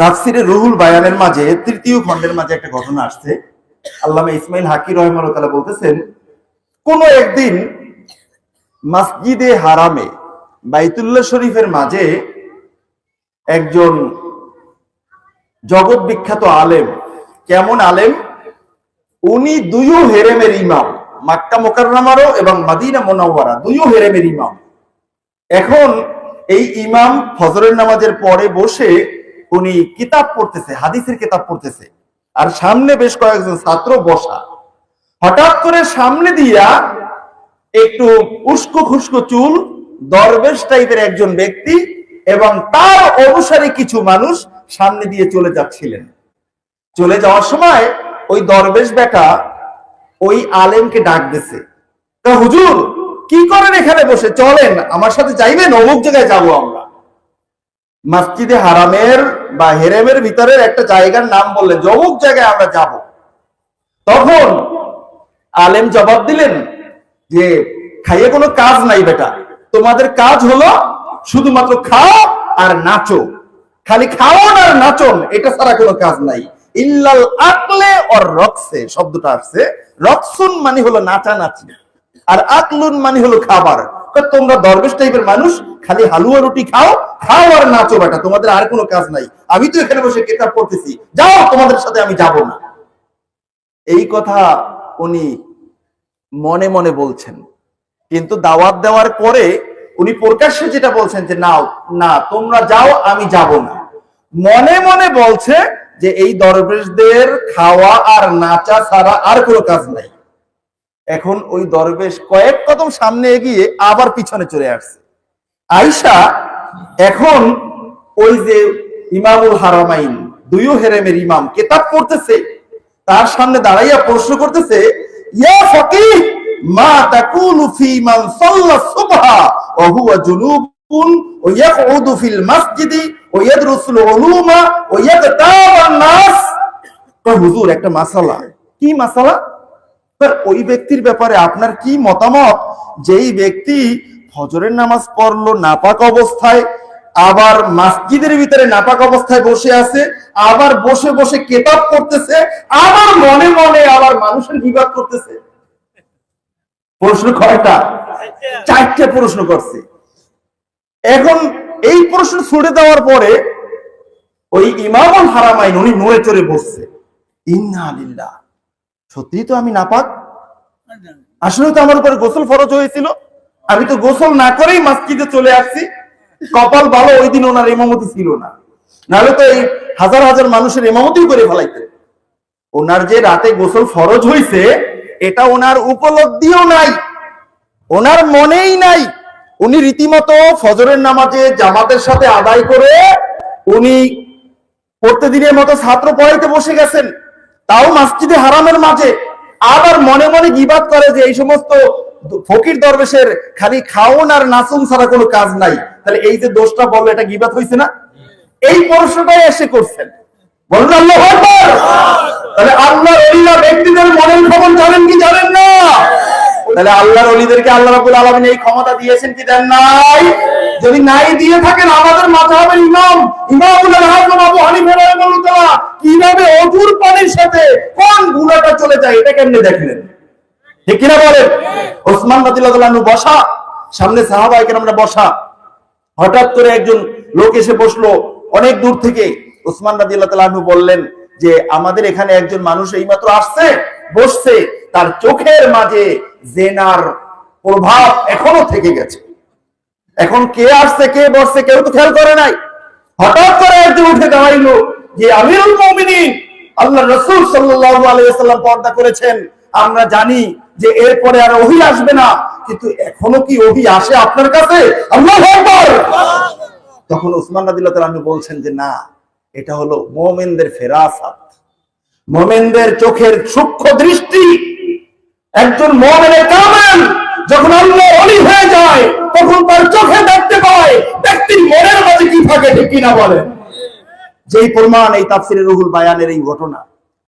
তাফসিরে রুহুল বায়ানের মাঝে, তৃতীয় খণ্ডের মাঝে একটা ঘটনা আসছে। আল্লামা ইসমাইল হাকি রহমানুল্লাহ বলতেছেন, কোন একদিন মসজিদে হারামে, বাইতুল্লাহ শরীফের মাঝে একজন জগৎ বিখ্যাত আলেম, কেমন আলেম? উনি দুইও হেরেমের ইমাম, মাক্কা মোকাররমারও এবং মাদিনা মোনাওয়ারা দুইও হেরেমের ইমাম। এখন এই ইমাম ফজরের নামাজের পরে বসে উনি কিতাব পড়তেছে, হাদিসের কিতাব পড়তেছে। আর সামনে বেশ কয়েকজন ছাত্র বসা। হঠাৎ করে সামনে দিয়া একটু উস্কো খুস্কো চুল, দরবেশ টাইপের একজন ব্যক্তি এবং তার অনুসারী কিছু মানুষ সামনে দিয়ে চলে যাচ্ছিলেন। চলে যাওয়ার সময় ওই দরবেশ বেটা ওই আলেমকে ডাক দিছে। তা হুজুর, কি করেন এখানে বসে? চলেন, আমার সাথে যাইবেন? অমুক জায়গায় যাব আমরা। মসজিদে হারামের বা হেরেমের ভিতরের একটা জায়গার নাম বললেন যে জায়গায় আমরা যাব। তখন আলেম জবাব দিলেন যে, খাইয়ে কোনো কাজ নাই বেটা। তোমাদের কাজ হলো শুধুমাত্র খাও আর নাচো। খালি খাওয়ান আর নাচন, এটা ছাড়া কোনো কাজ নাই। ইল্লাল আকলে ওর রক্সে, শব্দটা আসছে। রক্সুন মানে হলো নাচানাচি আর আকলুন মানে হলো খাবার। তোমরা দরবেশ টাইপের মানুষ, খালি হালুয়া রুটি খাও খাও আর নাচো বেটা, তোমাদের আর কোনো কাজ নাই। আমি তো এখানে বসে কিতাব পড়তেছি। যাও, তোমাদের সাথে আমি যাব না। এই কথা উনি মনে মনে বলছেন। কিন্তু দাওয়াত দেওয়ার পরে উনি প্রকাশ্যে যেটা বলছেন যে না না, তোমরা যাও, আমি যাব না। মনে মনে বলছে যে, এই দরবেশদের খাওয়া আর নাচা ছাড়া আর কোনো কাজ নাই। এখন ওই দরবেশ কয়েক কদম সামনে এগিয়ে আবার পিছনে চলে আসছে। আইসা এখন ওই যে ইমামুল হারামাইন, দুইও হেরেমের ইমাম, কেতাব পড়তেছে, তার সামনে দাঁড়াইয়া প্রশ্ন করতেছে ব্যাপারে আপনার কি মতামত? যেই ব্যক্তি ফজরের নামাজ পড়ল নাপাক অবস্থায়, আবার মসজিদের ভিতরে নাপাক অবস্থায় বসে আছে, আবার বসে বসে কেতাব করতেছে আবার মনে মনে আবার মানুষের বিবাদ করতেছে। প্রশ্ন কয়টা? চারটে প্রশ্ন করছে। এখন এই প্রশ্ন ছুড়ে দেওয়ার পরে ওই ইমামুল হারামাইন, উনি নড়ে চড়ে বসছে। ইন্না সত্যি তো আমি নাপাক? আসলে তো আমার উপরে গোসল ফরজ হয়েছিল? আমি তো গোসল না করেই মসজিদে চলে আসছি। কপাল ভালো, ওই দিন ওনার এমামতি ছিল না। নাহলে তো এই হাজার হাজার মানুষের ইমামতি করে ফেলাইতে ওনার যে রাতে গোসল ফরজ হয়েছে এটা ওনার উপলব্ধিও নাই। ওনার মনেই নাই। উনি রীতিমতো ফজরের নামাজে জামাতের সাথে আদায় করে উনি প্রতিদিনের মতো ছাত্র পড়াইতে বসে গেছেন। তাও মসজিদে হারামের মাঝে। আবার মনে মনে গিবাদ করে যে এই সমস্ত ফকির দরবেশের খালি খাওন আর নাচুন ছাড়া কোনো কাজ নাই। তাহলে এই যে দোষটা বলল, এটা গিবাদ হয়েছে না? এই প্রশ্নটাই এসে করছেন। ক্ষমতা দিয়েছেন কি নাই? যদি নাই দিয়ে থাকেন, আমাদের হানিফা রাহিমাহুল্লাহ। কীভাবে অজুর পানির সাথে কোন গুনাহটা চলে যায়, এটা কেমনে দেখলেন? ঠিক কিনা বলেন? ওসমান আনহু বসা, সামনে সাহাবায়ে কেরামরা বসা। হঠাৎ করে একজন লোক এসে বসল অনেক দূর থেকে। ওসমান তাআলা বললেন যে, আমাদের এখানে একজন মানুষ এইমাত্র আসছে, বসছে। তার চোখের মাঝে জেনার প্রভাব এখনও থেকে গেছে। এখন কে আসছে, কে বসছে, কেউ তো খেয়াল করে নাই। হঠাৎ করে একজন উঠে দাঁড়াইলো যে, আমিরুল মুমিনিন আল্লাহ রসুল সাল্লাল্লাহু আলাইহি ওয়াসাল্লাম পর্দা করেছেন। আমরা জানি যে এরপরে আর ওহি আসবে না। কিন্তু এখনও কি ওহি আসে আপনার কাছে? তখন উসমান রাদিয়াল্লাহু তাআলা বলছেন যে, না, এটা হলো মুমিনদের ফেরাসাত মুমিনদের চোখের সূক্ষ্ম দৃষ্টি। একজন মুমিনের কামেল যখন আল্লাহ অলি হয়ে যায়, তখন তার চোখে দেখতে পায়, ব্যক্তির মনের মাঝে কি থাকে ঠিক কিনা বলেন যেই প্রমাণ এই তাফসিরের রুহুল বায়ানের এই ঘটনা